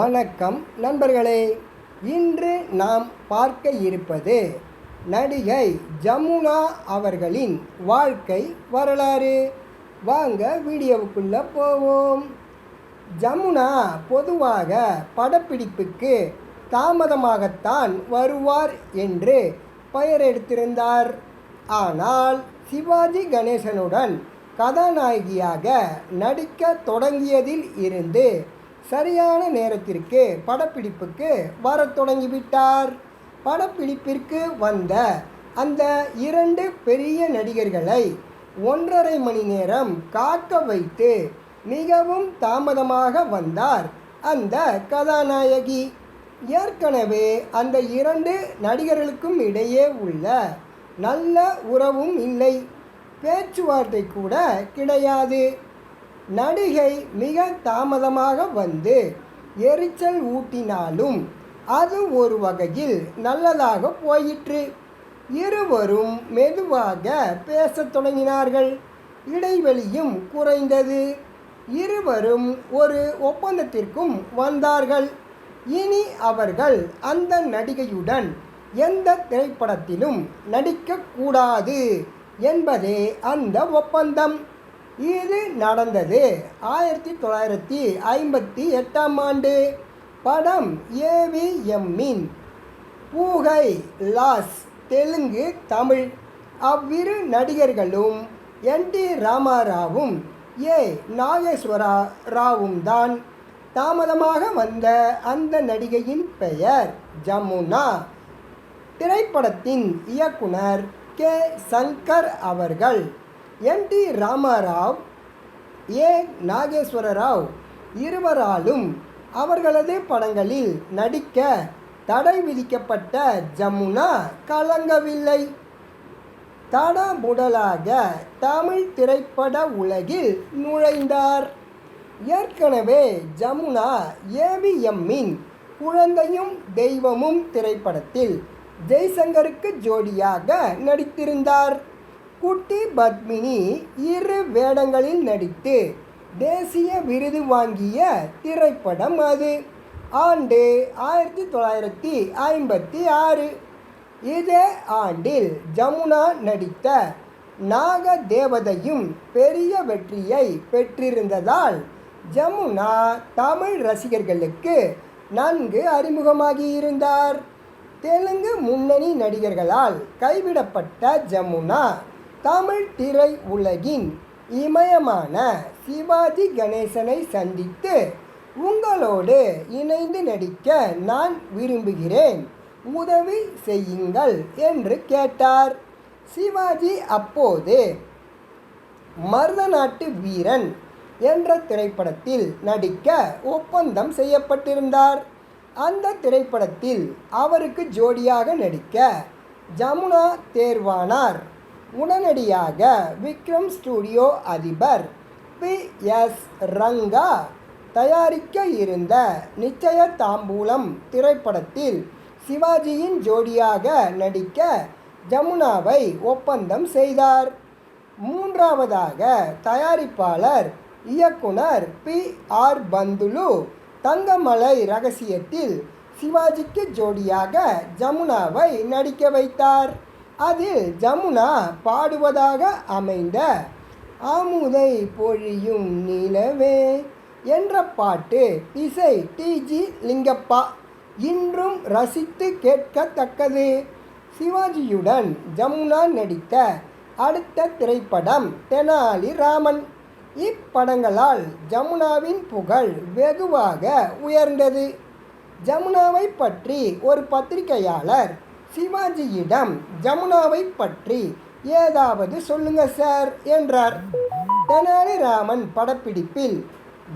வணக்கம் நண்பர்களே இன்று நாம் பார்க்க இருப்பது நடிகை ஜமுனா அவர்களின் வாழ்க்கை வரலாறு. வாங்க வீடியோவுக்குள்ளே போவோம். ஜமுனா பொதுவாக படப்பிடிப்புக்கு தாமதமாகத்தான் வருவார் என்று பெயர் எடுத்திருந்தார். ஆனால் சிவாஜி கணேசனுடன் கதாநாயகியாக நடிக்க தொடங்கியதில் இருந்து சரியான நேரத்திற்கு படப்பிடிப்புக்கு வரத் தொடங்கிவிட்டார். படப்பிடிப்பிற்கு வந்த அந்த இரண்டு பெரிய நடிகர்களை ஒன்றரை மணி நேரம் காக்க வைத்து மிகவும் தாமதமாக வந்தார் அந்த கதாநாயகி. ஏற்கனவே அந்த இரண்டு நடிகர்களுக்கும் இடையே உள்ள நல்ல உறவும் இல்லை. பேச்சுவார்த்தை கூட கிடையாது. நடிகை மிக தாமதமாக வந்து எரிச்சல் ஊட்டினாலும் அது ஒரு வகையில் நல்லதாக போயிற்று. இருவரும் மெதுவாக பேசத் தொடங்கினார்கள். இடைவெளியும் குறைந்தது. இருவரும் ஒரு ஒப்பந்தத்திற்கும் வந்தார்கள். இனி அவர்கள் அந்த நடிகையுடன் எந்த திரைப்படத்திலும் நடிக்கக்கூடாது என்பதே அந்த ஒப்பந்தம். இது நடந்தது. ஆயிரத்தி தொள்ளாயிரத்தி ஐம்பத்தி எட்டாம் ஆண்டு படம் ஏவிஎம்மின் பூகை லாஸ் தெலுங்கு தமிழ். அவ்விரு நடிகர்களும் என் டி ராமாராவும் ஏ நாகேஸ்வரா ராவும் தான் தாமதமாக வந்த அந்த நடிகையின் பெயர் ஜமுனா. திரைப்படத்தின் இயக்குனர் கே சங்கர் அவர்கள். N T Rama Rao A Nageswara Rao இருவராலும் அவர்களது படங்களில் நடிக்க தடை விதிக்கப்பட்ட ஜமுனா கலங்கவில்லை. தடமுடலாக தமிழ் திரைப்பட உலகில் நுழைந்தார். ஏற்கனவே ஜமுனா ஏவிஎம்மின் குழந்தையும் தெய்வமும் திரைப்படத்தில் ஜெய்சங்கருக்கு ஜோடியாக நடித்திருந்தார். குட்டி பத்மினி இரு வேடங்களில் நடித்து தேசிய விருது வாங்கிய திரைப்படம் அது. ஆண்டு ஆயிரத்தி தொள்ளாயிரத்தி ஐம்பத்தி ஆறு. இதே ஆண்டில் ஜமுனா நடித்த நாக தேவதையும் பெரிய வெற்றியை பெற்றிருந்ததால் ஜமுனா தமிழ் ரசிகர்களுக்கு நன்கு அறிமுகமாகியிருந்தார் தெலுங்கு முன்னணி நடிகர்களால் கைவிடப்பட்ட ஜமுனா தமிழ் திரை உலகின் இமயமான சிவாஜி கணேசனை சந்தித்து உங்களோடு இணைந்து நடிக்க நான் விரும்புகிறேன். உதவி செய்யுங்கள் என்று கேட்டார். சிவாஜி அப்போது மருதநாட்டு வீரன் என்ற திரைப்படத்தில் நடிக்க ஒப்பந்தம் செய்யப்பட்டிருந்தார். அந்த திரைப்படத்தில் அவருக்கு ஜோடியாக நடிக்க ஜமுனா தேர்வானார். உடனடியாக விக்ரம் ஸ்டுடியோ அதிபர் பி எஸ் ரங்கா தயாரிக்க இருந்த நிச்சய தாம்பூலம் திரைப்படத்தில் சிவாஜியின் ஜோடியாக நடிக்க ஜமுனாவை ஒப்பந்தம் செய்தார். மூன்றாவதாக தயாரிப்பாளர் இயக்குனர் பி ஆர் பந்துலு தங்கமலை ரகசியத்தில் சிவாஜிக்கு ஜோடியாக ஜமுனாவை நடிக்க வைத்தார். அதில் ஜமுனா பாடுவதாக அமைந்த ஆமுதை பொழியும் நிலவே என்ற பாட்டு இசை டிஜி லிங்கப்பா இன்றும் ரசித்து கேட்கத்தக்கது. சிவாஜியுடன் ஜமுனா நடித்த அடுத்த திரைப்படம் தெனாலி ராமன். இப்படங்களால் ஜமுனாவின் புகழ் வெகுவாக உயர்ந்தது. ஜமுனாவை பற்றி ஒரு பத்திரிகையாளர் சிவாஜியிடம் ஜமுனாவை பற்றி ஏதாவது சொல்லுங்க சார் என்றார். தெனாலிராமன் படப்பிடிப்பில்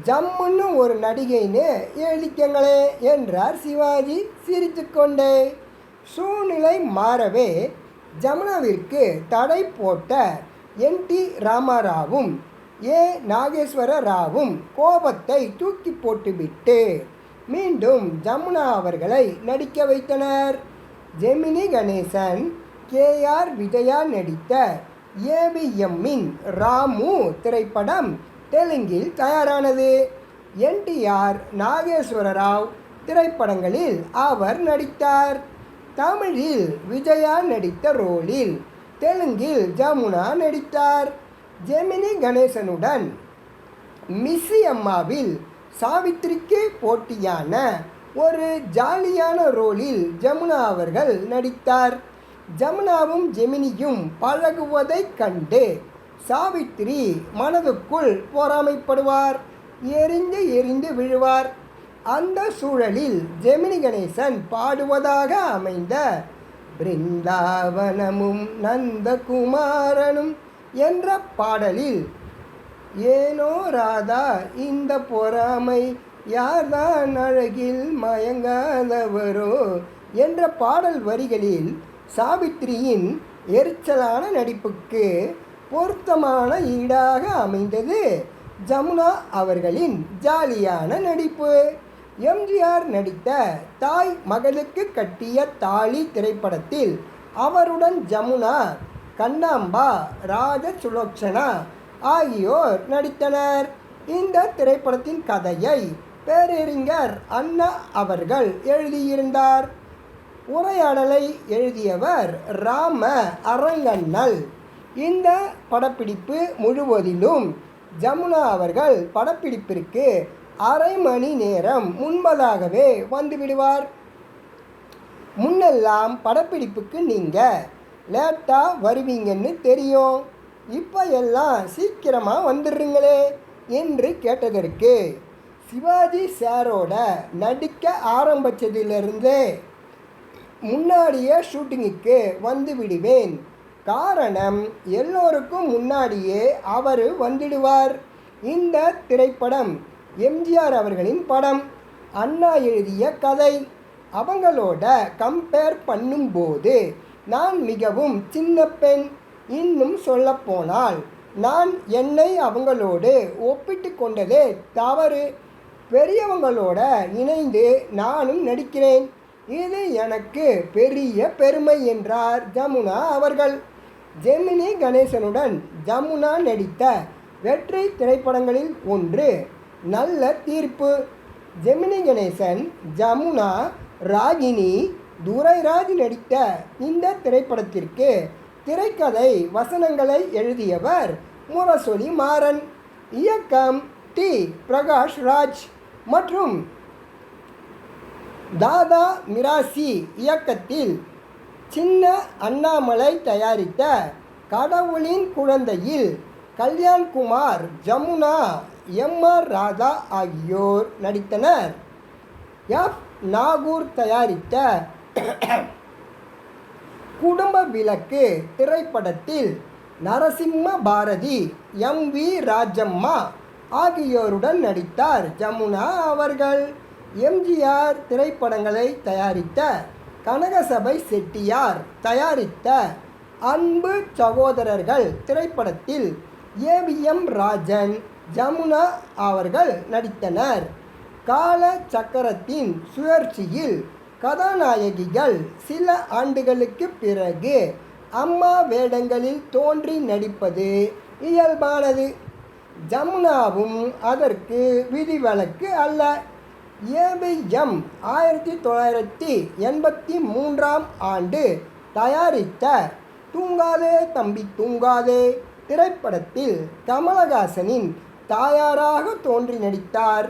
ஜம்முன்னு ஒரு நடிகைன்னு எழுதிக்கங்களே என்றார் சிவாஜி சிரித்துக்கொண்டே. சூழ்நிலை மாறவே ஜமுனாவிற்கு தடை போட்ட என். டி. ராமாராவும் ஏ. நாகேஸ்வர ராவும் கோபத்தை தூக்கி போட்டுவிட்டு மீண்டும் ஜமுனா அவர்களை நடிக்க வைத்தனர். ஜெமினி கணேசன் கே. ஆர். விஜயா நடித்த ஏவிஎம்மின் ராமு திரைப்படம் தெலுங்கில் தயாரானது. என்டிஆர் நாகேஸ்வர ராவ் திரைப்படங்களில் அவர் நடித்தார். தமிழில் விஜயா நடித்த ரோலில் தெலுங்கில் ஜமுனா நடித்தார். ஜெமினி கணேசனுடன் மிஸ்ஸி அம்மாவில் சாவித்திரிக்கு போட்டியான ஒரு ஜாலியான ரோலில் ஜமுனா அவர்கள் நடித்தார். ஜமுனாவும் ஜெமினியும் பழகுவதைக் கண்டு சாவித்திரி மனதுக்குள் பொறாமைப்படுவார் எரிந்து எரிந்து விழுவார். அந்த சூழலில் ஜெமினி கணேசன் பாடுவதாக அமைந்த பிருந்தாவனமும் நந்தகுமாரனும் என்ற பாடலில் ஏனோ ராதா இந்த பொறாமை யார்தான் அழகில் மயங்காதவரோ என்ற பாடல் வரிகளில் சாவித்திரியின் எரிச்சலான நடிப்புக்கு பொருத்தமான ஈடாக அமைந்தது ஜமுனா அவர்களின் ஜாலியான நடிப்பு. எம்ஜிஆர் நடித்த தாய் மகளுக்கு கட்டிய தாலி திரைப்படத்தில் அவருடன் ஜமுனா கண்ணாம்பா ராஜ சுலோச்சனா ஆகியோர் நடித்தனர். இந்த திரைப்படத்தின் கதையை பேரறிஞர் அண்ணா அவர்கள் எழுதியிருந்தார். உரையாடலை எழுதியவர் ராம அரங்கண்ணல் இந்த படப்பிடிப்பு முழுவதிலும் ஜமுனா அவர்கள் படப்பிடிப்பிற்கு அரை மணி நேரம் முன்பதாகவே வந்துவிடுவார். முன்னெல்லாம் படப்பிடிப்புக்கு நீங்கள் லேட்டாக வருவீங்கன்னு தெரியும். இப்போ எல்லாம் சீக்கிரமாக வந்துடுறீங்களே என்று கேட்டதற்கு சிவாஜி சாரோட நடிக்க ஆரம்பித்ததிலிருந்தே முன்னாடியே ஷூட்டிங்குக்கு வந்து விடுவேன். காரணம் எல்லோருக்கும் முன்னாடியே அவர் வந்துடுவார். இந்த திரைப்படம் எம்ஜிஆர் அவர்களின் படம். அண்ணா எழுதிய கதை. அவங்களோட கம்பேர் பண்ணும்போது நான் மிகவும் சின்ன பெண். இன்னும் சொல்லப்போனால் நான் என்னை அவங்களோடு ஒப்பிட்டு கொண்டதே தவறு. பெரியவங்களோட இணைந்து நானும் நடிக்கிறேன். இது எனக்கு பெரிய பெருமை என்றார் ஜமுனா அவர்கள். ஜெமினி கணேசனுடன் ஜமுனா நடித்த வெற்றி திரைப்படங்களில் ஒன்று நல்ல தீர்ப்பு. ஜெமினி கணேசன் ஜமுனா ராகினி துரைராஜ் நடித்த இந்த திரைப்படத்திற்கு திரைக்கதை வசனங்களை எழுதியவர் முரசொலி மாறன். இயக்கம் டி பிரகாஷ் ராஜ் மற்றும் தாதா மிராசி இயக்கத்தில் சின்ன அண்ணாமலை தயாரித்த கடவுளின் குழந்தையில் கல்யாண்குமார் ஜமுனா எம் ஆர் ராதா ஆகியோர் நடித்தனர். எஃப் நாகூர் தயாரித்த குடும்ப விளக்கு திரைப்படத்தில் நரசிம்ம பாரதி எம் வி ராஜம்மா ஆகியோருடன் நடித்தார் ஜமுனா அவர்கள். எம்ஜிஆர் திரைப்படங்களை தயாரித்த கனகசபை செட்டியார் தயாரித்த அன்பு சகோதரர்கள் திரைப்படத்தில் ஏவிஎம் ராஜன் ஜமுனா அவர்கள் நடித்தனர். கால சக்கரத்தின் சுழற்சியில் கதாநாயகிகள் சில ஆண்டுகளுக்கு பிறகு அம்மா வேடங்களில் தோன்றி நடிப்பது இயல்பானது. ஜமுனாவும் அதற்கு விதிவிலக்கு அல்ல. ஏபிஎம் ஆயிரத்தி தொள்ளாயிரத்தி எண்பத்தி மூன்றாம் ஆண்டு தயாரித்த தூங்காதே தம்பி தூங்காதே திரைப்படத்தில் கமலஹாசனின் தாயாராக தோன்றி நடித்தார்.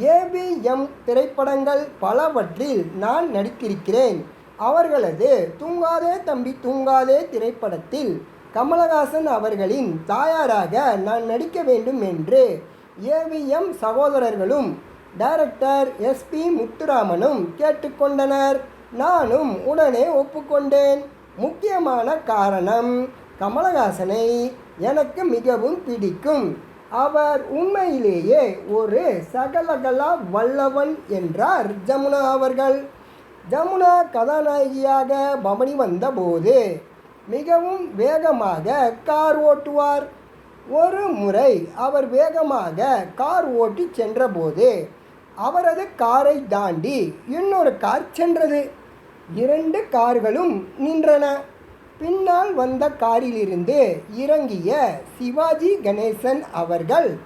ஏபிஎம் திரைப்படங்கள் பலவற்றில் நான் நடித்திருக்கிறேன். அவர்களது தூங்காதே தம்பி தூங்காதே திரைப்படத்தில் கமலஹாசன் அவர்களின் தாயாராக நான் நடிக்க வேண்டும் என்று ஏவிஎம் சகோதரர்களும் டைரக்டர் எஸ்பி முத்துராமனும் கேட்டுக்கொண்டனர். நானும் உடனே ஒப்புக்கொண்டேன். முக்கியமான காரணம் கமலஹாசனை எனக்கு மிகவும் பிடிக்கும். அவர் உண்மையிலேயே ஒரு சகலகலா வல்லவன் என்றார் ஜமுனா அவர்கள். ஜமுனா கதாநாயகியாக பவனி வந்தபோது மிகவும் வேகமாக கார் ஓட்டுவார். ஒரு முறை அவர் வேகமாக கார் ஓட்டி சென்றபோது அவரது காரை தாண்டி இன்னொரு கார் சென்றது. இரண்டு கார்களும் நின்றன. பின்னால் வந்த காரிலிருந்து இறங்கிய சிவாஜி கணேசன் அவர்கள்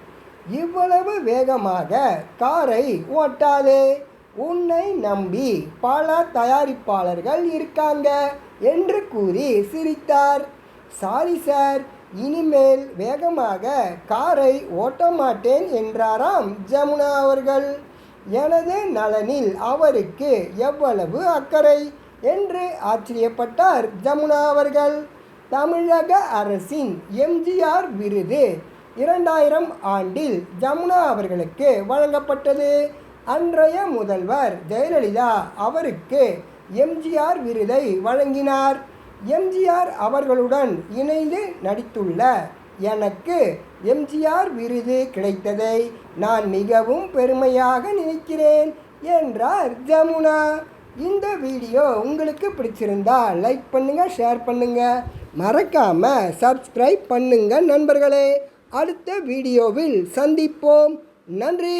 இவ்வளவு வேகமாக காரை ஓட்டாதே. உன்னை நம்பி பல தயாரிப்பாளர்கள் இருக்காங்க. என்று கூறி சிரித்தார். Sorry sir. இனிமேல் வேகமாக காரை ஓட்ட மாட்டேன் என்றாராம் ஜமுனா அவர்கள். எனது நலனில் அவருக்கு எவ்வளவு அக்கறை? என்று ஆச்சரியப்பட்டார் ஜமுனா அவர்கள். தமிழக அரசின் எம்ஜிஆர் விருது இரண்டாயிரம் ஆண்டில் ஜமுனா அவர்களுக்கு வழங்கப்பட்டது. அன்றைய முதல்வர் ஜெயலலிதா அவருக்கு எம்ஜிஆர் விருதை வழங்கினார். எம்ஜிஆர் அவர்களுடன் இணைந்து நடித்துள்ள எனக்கு எம்ஜிஆர் விருது கிடைத்ததை நான் மிகவும் பெருமையாக நினைக்கிறேன் என்றார் ஜமுனா. இந்த வீடியோ உங்களுக்கு பிடிச்சிருந்தா லைக் பண்ணுங்கள் ஷேர் பண்ணுங்கள் மறக்காமல் சப்ஸ்கிரைப் பண்ணுங்கள் நண்பர்களே. அடுத்த வீடியோவில் சந்திப்போம். நன்றி.